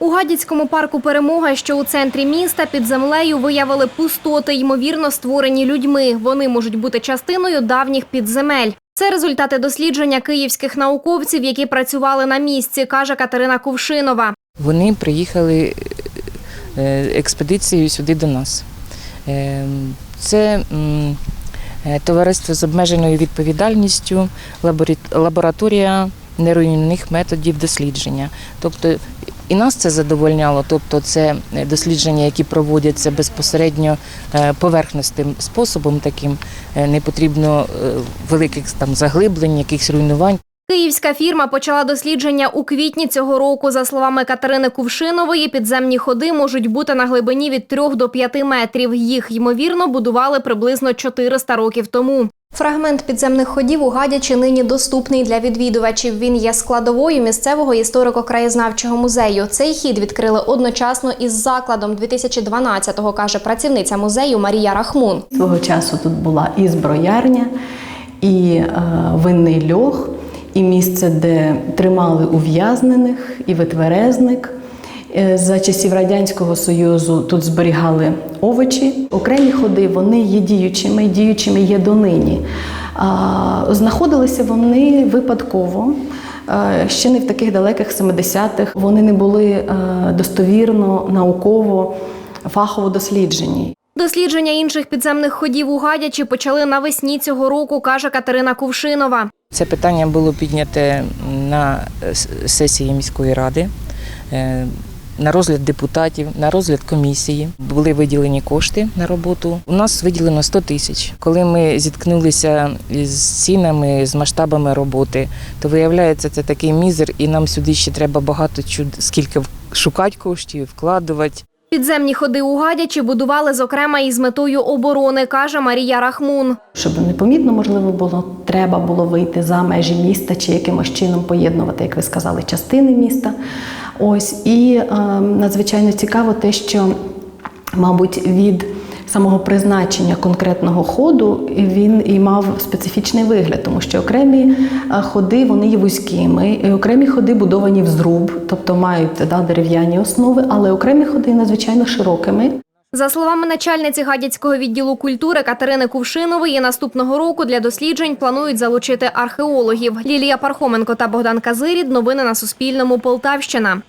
У Гадяцькому парку Перемога, що у центрі міста, під землею виявили пустоти, ймовірно створені людьми. Вони можуть бути частиною давніх підземель. Це результати дослідження київських науковців, які працювали на місці, каже Катерина Кувшинова. Вони приїхали е, експедицією сюди до нас. Е, Це е, товариство з обмеженою відповідальністю, лабораторія нейроімунних методів дослідження. Тобто і нас це задовольняло, тобто це дослідження, які проводяться безпосередньо е, поверхностним способом, таким е, не потрібно е, великих там заглиблень, якихось руйнувань. Київська фірма почала дослідження у квітні цього року. За словами Катерини Кувшинової, підземні ходи можуть бути на глибині від 3 до 5 метрів. Їх, ймовірно, будували приблизно 400 років тому. Фрагмент підземних ходів у Гадячі нині доступний для відвідувачів. Він є складовою місцевого історико-краєзнавчого музею. Цей хід відкрили одночасно із закладом 2012-го, каже працівниця музею Марія Рахмун. Свого часу тут була і зброярня, і е, винний льох, і місце, де тримали ув'язнених, і витверезник. Е, За часів Радянського Союзу тут зберігали овочі. Окремі ходи вони є діючими, діючими є донині. А, Знаходилися вони випадково. е, Ще не в таких далеких 70-х. Вони не були е, достовірно, науково, фахово досліджені. Дослідження інших підземних ходів у Гадячі почали навесні цього року, каже Катерина Кувшинова. Це питання було підняте на сесії міської ради, на розгляд депутатів, на розгляд комісії. Були виділені кошти на роботу. У нас виділено 100 тисяч. Коли ми зіткнулися з цінами, з масштабами роботи, то виявляється, це такий мізер, і нам сюди ще треба багато чуд, скільки шукати коштів, вкладувати. Підземні ходи у Гадячі будували зокрема із метою оборони, каже Марія Рахмун. Щоб непомітно можливо було, треба було вийти за межі міста чи якимось чином поєднувати, як ви сказали, частини міста. Ось і е, надзвичайно цікаво те, що, мабуть, від самого призначення конкретного ходу він і мав специфічний вигляд, тому що окремі е, ходи вони є вузькими, і окремі ходи будовані в зруб, тобто мають да, дерев'яні основи, але окремі ходи надзвичайно широкими. За словами начальниці Гадяцького відділу культури Катерини Кувшинової, наступного року для досліджень планують залучити археологів. Лілія Пархоменко та Богдан Казирід. Новини на Суспільному. Полтавщина.